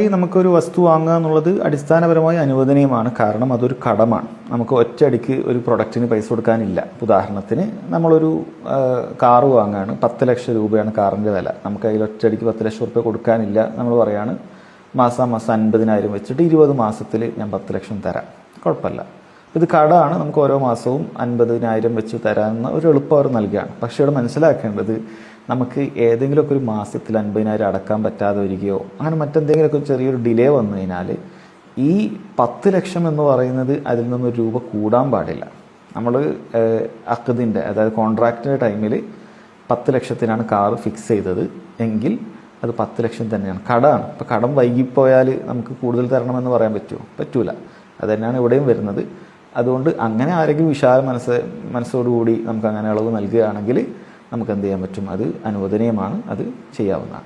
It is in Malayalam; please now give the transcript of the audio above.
നമുക്കൊരു വസ്തു വാങ്ങുക എന്നുള്ളത് അടിസ്ഥാനപരമായി അനുവദനീയമാണ്. കാരണം അതൊരു കടമാണ്. നമുക്ക് ഒറ്റയടിക്ക് ഒരു പ്രൊഡക്റ്റിന് പൈസ കൊടുക്കാനില്ല. ഉദാഹരണത്തിന് നമ്മളൊരു കാറ് വാങ്ങുകയാണ്. പത്ത് ലക്ഷം രൂപയാണ് കാറിന്റെ വില. നമുക്ക് അതിൽ ഒറ്റയടിക്ക് പത്ത് ലക്ഷം റുപ്യ കൊടുക്കാനില്ല നമ്മൾ പറയുകയാണ് മാസം മാസം അൻപതിനായിരം വെച്ചിട്ട് ഇരുപത് മാസത്തിൽ ഞാൻ പത്ത് ലക്ഷം തരാം. കുഴപ്പമില്ല. ഇത് കടമാണ് നമുക്ക് ഓരോ മാസവും അൻപതിനായിരം വെച്ച് തരാമെന്ന ഒരു എളുപ്പം അവർ നൽകുകയാണ്. പക്ഷേ ഇവിടെ മനസ്സിലാക്കേണ്ടത് നമുക്ക് ഏതെങ്കിലുമൊക്കെ ഒരു മാസത്തിൽ അൻപതിനായിരം അടക്കാൻ പറ്റാതെ വരികയോ അങ്ങനെ മറ്റെന്തെങ്കിലുമൊക്കെ ചെറിയൊരു ഡിലേ വന്നു കഴിഞ്ഞാൽ ഈ പത്ത് ലക്ഷം എന്ന് പറയുന്നത് അതിൽ നിന്നൊരു രൂപ കൂടാൻ പാടില്ല. നമ്മൾ അക്കതിന്റെ അതായത് കോൺട്രാക്റ്റിന്റെ ടൈമിൽ പത്ത് ലക്ഷത്തിനാണ് കാറ് ഫിക്സ് ചെയ്തത്. എങ്കിൽ അത് പത്ത് ലക്ഷം തന്നെയാണ്. കടമാണ് ഇപ്പം കടം വൈകിപ്പോയാൽ നമുക്ക് കൂടുതൽ തരണമെന്ന് പറയാൻ പറ്റുമോ? പറ്റൂല. അത് തന്നെയാണ് ഇവിടെയും വരുന്നത്. അതുകൊണ്ട് അങ്ങനെ ആരെങ്കിലും വിശാല മനസ്സ് മനസ്സോടുകൂടി നമുക്ക് അങ്ങനെ അളവ് നൽകുകയാണെങ്കിൽ നമുക്ക് എന്ത് ചെയ്യാൻ പറ്റും? അത് അനുവദനീയമാണ്. അത് ചെയ്യാവുന്നതാണ്.